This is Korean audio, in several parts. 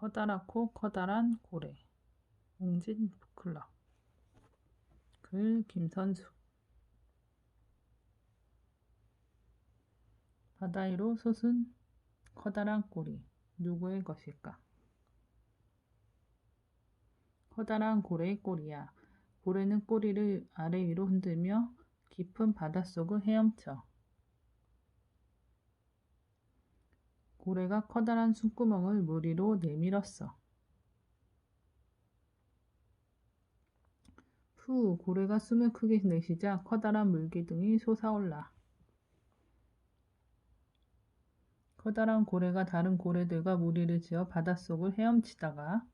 커다랗고 커다란 고래 웅진 북클럽 글 김선수 바다 위로 솟은 커다란 꼬리 누구의 것일까? 커다란 고래의 꼬리야. 고래는 꼬리를 아래 위로 흔들며 깊은 바닷속을 헤엄쳐. 고래가 커다란 숨구멍을 물 위로 내밀었어. 후, 고래가 숨을 크게 내쉬자 커다란 물기둥이 솟아올라. 커다란 고래가 다른 고래들과 무리를 지어 바닷속을 헤엄치다가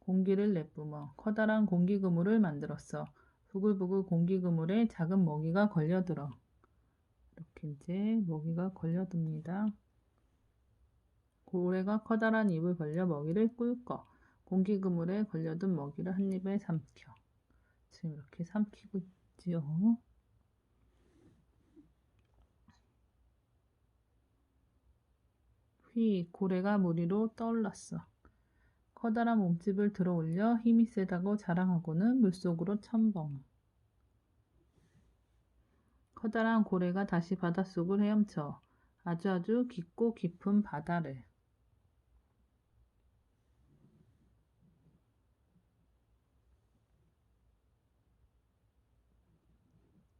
공기를 내뿜어 커다란 공기 그물을 만들었어. 부글부글 공기 그물에 작은 먹이가 걸려들어. 이제 먹이가 걸려듭니다. 고래가 커다란 입을 벌려 먹이를 꿀꺽 공기 그물에 걸려든 먹이를 한 입에 삼켜. 지금 이렇게 삼키고 있지요. 휘, 고래가 물 위로 떠올랐어. 커다란 몸집을 들어 올려 힘이 세다고 자랑하고는 물속으로 첨벙. 커다란 고래가 다시 바닷속을 헤엄쳐 아주 아주 깊고 깊은 바다를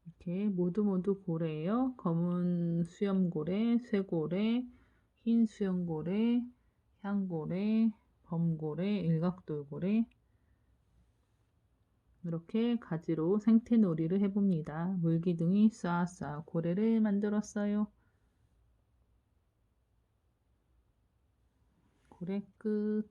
이렇게 모두 모두 고래예요. 검은 수염고래, 쇠고래, 흰 수염고래, 향고래, 범고래, 일각돌고래 이렇게 가지로 생태놀이를 해봅니다. 물기둥이 쏴쏴 고래를 만들었어요. 고래 끝